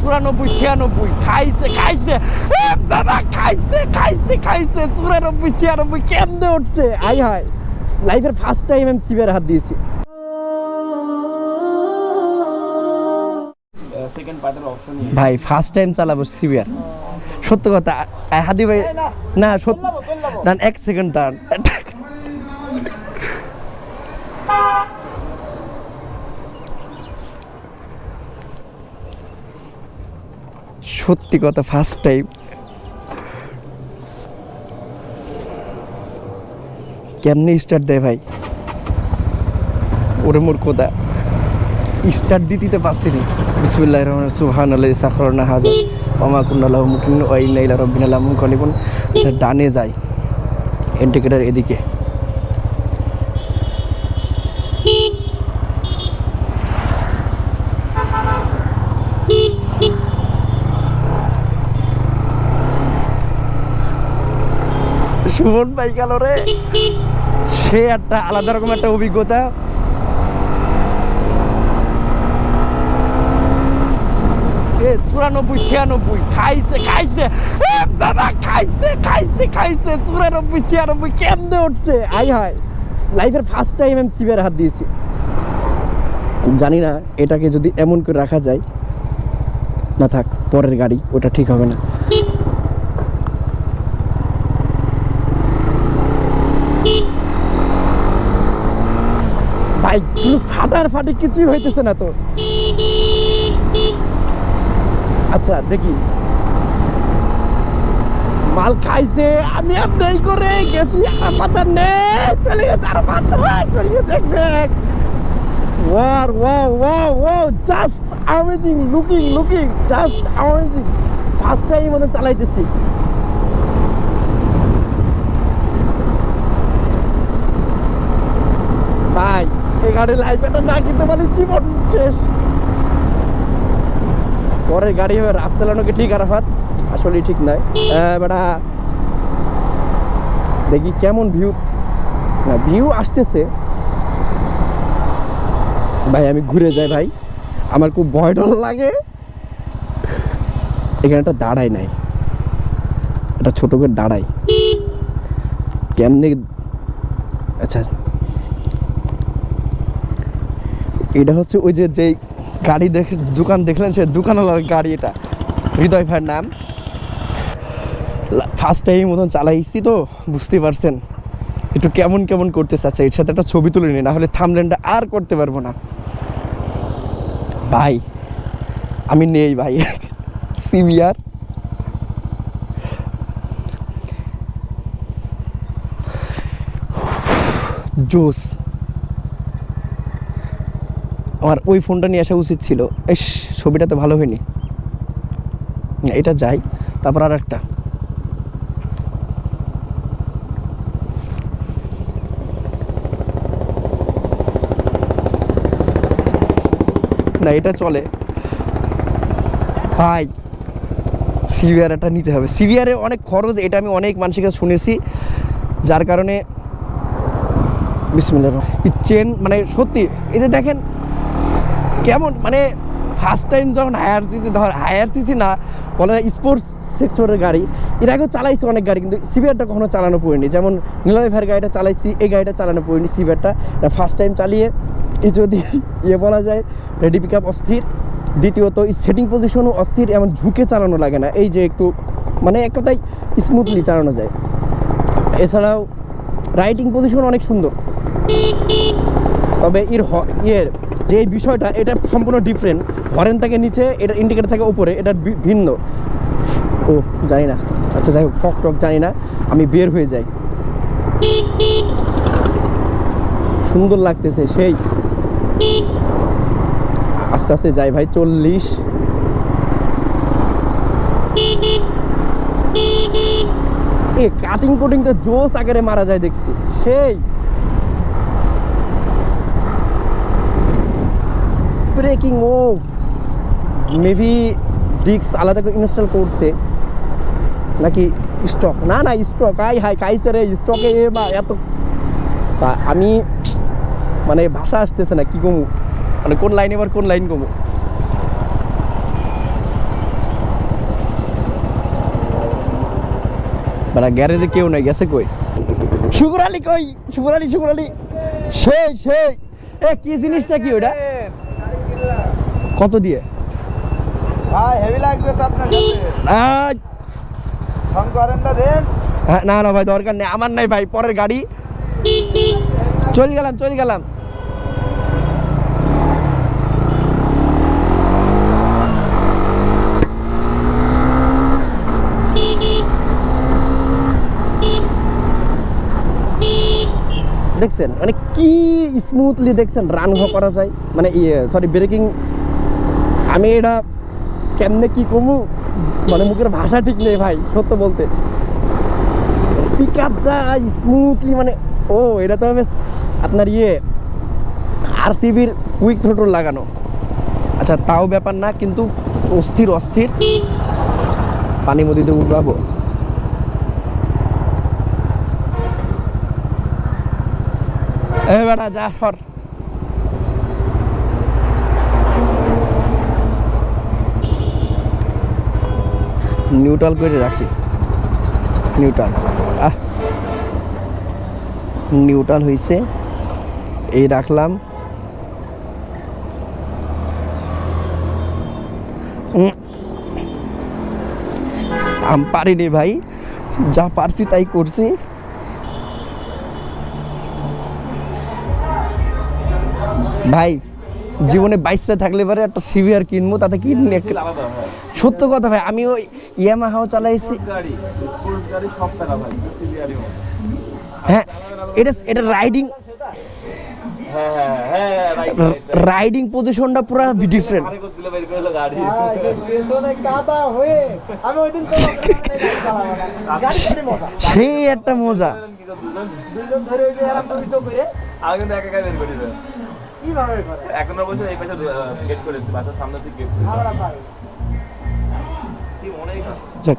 চুরানব্বই ছিয়ানব্বই। খাইছে খাইছে। এ বাবা খাইছে খাইছে খাইছে। চুরানব্বই ছিয়ানব্বই কেমনে উঠছে? আই হাই লাইফের ফার্স্ট টাইম আমি সিবের হাত দিয়েছি। ভাই ফার্স্ট টাইম চালাবো সিবিআর সত্য কথা হাদি ভাই না সত্য এক সেকেন্ড দাঁড়ান। সত্যি কথা ফার্স্ট টাইম কেমনি স্টার্ট দেয় ভাই? ওরে মোর কোদা স্টার্ট দিতে পারছি না। বিসমিল্লাহ রহমান সুহান আল্লাহ সাখরনা হাজার ওমা কুন্নাল্লাহ মুকিন ওয়াইনাইলা রব্বিন আল্লাহ মুকলিবুন আচ্ছা ডানে যাই। ইন্ডিকেটার এদিকে। সুমন ভাই গেল রে। সে একটা আলাদা রকম একটা অভিজ্ঞতা। চুরানব্বই, ছিয়ানব্বই, খাইছে খাইছে। বাবা, খাইছে খাইছে খাইছে, চুরানব্বই, ছিয়ানব্বই, কেমনে উঠছে? আই হাই লাইফের ফার্স্ট টাইম আমি সিবের হাত দিয়েছি। জানি না, এটাকে যদি এমন করে রাখা যায়, না থাক, পরের গাড়ি, ওটা ঠিক হবে না। ভাই, কোনো ফাটার ফাটি কিছুই হইতেছে না তো। আচ্ছা দেখি। মাল খাইছে, আমি আর নেই করে গেছি, আর পাতা নেই। চলে গেছে, আর পাতা চলে গেছে এক war wow wow wow just amazing looking looking just amazing first time মনে চালাইতেছি। এই লাইফ এটা না কিনতে পারি জীবন শেষ। পরের গাড়ি হবে রাফ চালানো কি ঠিক, আরাফাত? আসলে ঠিক নয় বেটা, দেখি কেমন ভিউ না ভিউ আসতেছে। ভাই, আমি ঘুরে যাই ভাই। আমার খুব ভয় ডর লাগে। এখানে একটা দাঁড়াই নাই। একটা ছোট করে দাঁড়াই কেমনে আচ্ছা এটা হচ্ছে ওই যে যেই গাড়ি দেখে দোকান দেখলেন সে দোকানওয়ালার গাড়ি এটা। হৃদয় ভাইয়ের নাম। ফার্স্ট টাইম মতন চালাইছি তো বুঝতে পারছেন। একটু কেমন কেমন করতে চাচ্ছে, এর সাথে একটা ছবি তুলে নি না হলে থামলেনটা আর করতে পারব না। ভাই, আমি নেই ভাই সিভিয়ার জোস। আমার ওই ফোনটা নিয়ে আসা উচিত ছিল। এস ছবিটা তো ভালো হয়নি। এটা যাই, তারপর আর একটা। না, এটা চলে। ভাই সিভিআর একটা নিতে হবে। সিভিআরে অনেক খরচ, এটা আমি অনেক মানুষের কাছে শুনেছি। যার কারণে বিসমিল্লাহ চেন মানে সত্যি, এই যে দেখেন কেমন? মানে ফার্স্ট টাইম যখন হায়ার সিসি ধর হায়ার সিসি না, বলে স্পোর্টস সেক্টরের গাড়ি, এর আগেও চালাইছি অনেক গাড়ি, কিন্তু সিভিয়ারটা কখনো চালানো পড়েনি। যেমন নিলয় ভাইয়ের গাড়িটা চালাইছি, এই গাড়িটা চালানো পড়েনি সিভিয়ারটা এটা ফার্স্ট টাইম চালিয়ে এই যদি ইয়ে বলা যায় রেডি পিক আপ অস্থির। দ্বিতীয়ত, এই সেটিং পজিশনও অস্থির, এমন ঝুঁকে চালানো লাগে না। এই যে একটু মানে এক কথায় স্মুথলি চালানো যায়। এছাড়াও রাইটিং পজিশন অনেক সুন্দর। তবে এর ইয়ের যে এই বিষয়টা, এটা সম্পূর্ণ ডিফারেন্ট হরেন থাকে নিচে, এটা ইন্ডিকেটার থাকে উপরে, এটা ভিন্ন। ও, জানি না। আচ্ছা যাই হোক, ফক টক জানি না। আমি বের হয়ে যাই। সুন্দর লাগতেছে সেই। আস্তে আস্তে যাই ভাই, চল্লিশ। এ কাটিং কোটিং তো জোস আকারে মারা যায়, দেখছি। সেই। ব্রেকিং ও মেবি ডিক্স আলাদা করে ইনস্টল করছে। নাকি স্টক না না স্টক আই হাই কাইছে রে স্টকে বা এত তা আমি মানে ভাষা আসতেছে না, কী কমু? মানে কোন লাইনে এবার কোন লাইন কমু? মানে গ্যারেজে কেউ নাই, গেছে কই? শুকুর আলী কই? শুকুর আলী শুকুর আলী। সেই সেই। এ, কি জিনিসটা কি ওটা? কত দিয়ে? ভাই হেভি লাগছে তো আপনার সাথে দেন। হ্যাঁ, না না ভাই দরকার নেই। আমার নাই ভাই পরের গাড়ি। চলে গেলাম চলে গেলাম। দেখছেন? মানে কি স্মুথলি দেখছেন? রান করা যায়? মানে ইয়ে সরি ব্রেকিং আমি এটা কেমনে কি কমু মানে মুখের ভাষা ঠিক নেই ভাই, সত্য বলতে। পিক আপ যায় স্মুথলি মানে ও, এটা তো বেশ আপনার ইয়ে আর সিবির উইক থ্রোটল লাগানো। আচ্ছা তাও ব্যাপার না, কিন্তু অস্থির অস্থির। পানি মধ্যে উঠাবো এ বেটা, যা সর। নিউট্রাল করে রাখি। নিউট্রাল আহ। নিউট্রাল হয়েছে এই রাখলাম। আমি পারিনি ভাই। যা পারছি তাই করছি। ভাই, জীবনে বাইশে থাকলে পরে একটা সিভিয়ার কিনবো, তাতে কিডনি সত্য কথা ভাই আমি ওই ইয়ামাহাও চালাইছি। হ্যাঁ এটা এটা রাইডিং রাইডিং পজিশনটা পুরো ডিফারেন্ট সেই একটা মজা। এখন এই পাশে গেট করেছে বাসার সামনে থেকে গেট আমরা